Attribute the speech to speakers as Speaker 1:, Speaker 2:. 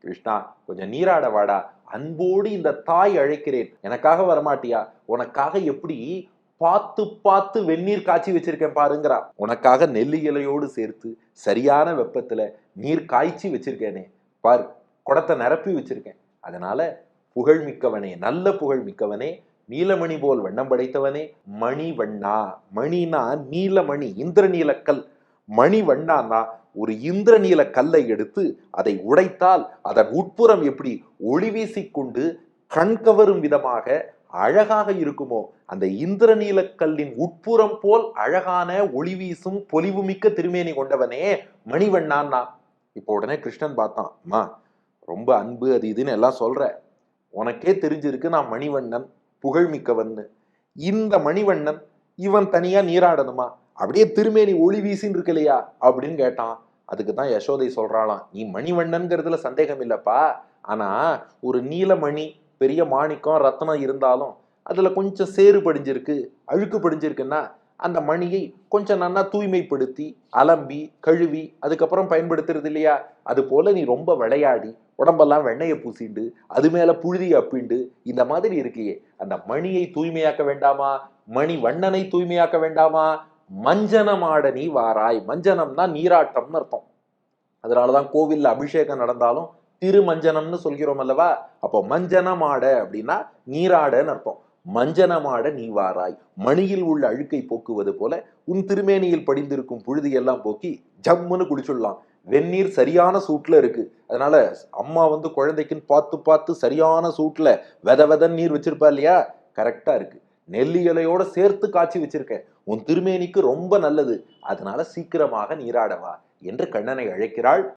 Speaker 1: கிருஷ்ணா கொஞ்சம் நீராட வாடா. அன்போடு இந்த தாய் அழைக்கிறேன். எனக்காக வரமாட்டியா? உனக்காக எப்படி பார்த்து பார்த்து வெந்நீர் காய்ச்சி வச்சிருக்கேன் பாருங்கிறா. உனக்காக நெல்லி இலையோடு சேர்த்து சரியான வெப்பத்துல நீர் காய்ச்சி வச்சிருக்கேனே. பார் குடத்தை நிரப்பி வச்சிருக்கேன். அதனால புகழ் மிக்கவனே நல்ல புகழ் மிக்கவனே நீலமணி போல் வண்ணம் படைத்தவனே மணி வண்ணா மணினா நீலமணி இந்திரநீலக்கல். மணிவண்ணான்னா ஒரு இந்திரநீல கல்லை எடுத்து அதை உடைத்தால் அதன் உட்புறம் எப்படி ஒளி வீசிக்கொண்டு கண் கவரும் விதமாக அழகாக இருக்குமோ அந்த இந்திரநீல கல்லின் உட்புறம் போல் அழகான ஒளி வீசும் பொலிவுமிக்க திருமேனி கொண்டவனே மணிவண்ணான்னா. இப்போ உடனே கிருஷ்ணன் பார்த்தான் அம்மா ரொம்ப அன்பு அது இதுன்னு எல்லாம் சொல்ற. உனக்கே தெரிஞ்சிருக்கு நான் மணிவண்ணன் புகழ்மிக்கவன்னு இந்த மணிவண்ணன் இவன் தனியா நீராடணுமா? அப்படியே திருமேனி ஒளி வீசின்னு இருக்கு இல்லையா? அப்படின்னு கேட்டான். அதுக்கு தான் யசோதை சொல்றாளாம் நீ மணிவண்ணன்கிறதுல சந்தேகம் இல்லைப்பா. ஆனா ஒரு நீலமணி பெரிய மாணிக்கம் ரத்னம் இருந்தாலும் அதுல கொஞ்சம் சேறு படிஞ்சிருக்கு அழுக்கு படிஞ்சிருக்குன்னா அந்த மணியை கொஞ்சம் நல்லா தூய்மைப்படுத்தி அலம்பி கழுவி அதுக்கப்புறம் பயன்படுத்துறது இல்லையா? அது போல நீ ரொம்ப விளையாடி உடம்பெல்லாம் வெண்ணையை பூசிண்டு அது மேல புழுதி அப்பிண்டு இந்த மாதிரி இருக்கியே. அந்த மணியை தூய்மையாக்க வேண்டாமா? மணி வண்ணனை தூய்மையாக்க வேண்டாமா? மஞ்சனமாட நீ வாராய். மஞ்சனம்னா நீராட்டம்னு அர்த்தம். அதனாலதான் கோவில்ல அபிஷேகம் நடந்தாலும் திருமஞ்சனம்னு சொல்கிறோம் அல்லவா? அப்போ மஞ்சனமாட அப்படின்னா நீராடன்னு அர்த்தம். மஞ்சனமாட நீ வாராய். மணியில் உள்ள அழுக்கை போக்குவது போல உன் திருமேனியில் படிந்திருக்கும் புழுதியெல்லாம் போக்கி ஜம்முன்னு குடிச்சுடலாம். வெந்நீர் சரியான சூட்ல இருக்கு. அதனால அம்மா வந்து குழந்தைக்குன்னு பார்த்து பார்த்து சரியான சூட்ல வெத வெத நீர் வச்சிருப்பா இல்லையா? கரெக்டா இருக்கு. நெல்லி இலையோட சேர்த்து காய்ச்சி வச்சிருக்கேன். உன் திருமேனிக்கு ரொம்ப நல்லது. அதனால சீக்கிரமாக நீராடவா என்று கண்ணனை அழைக்கிறாள்.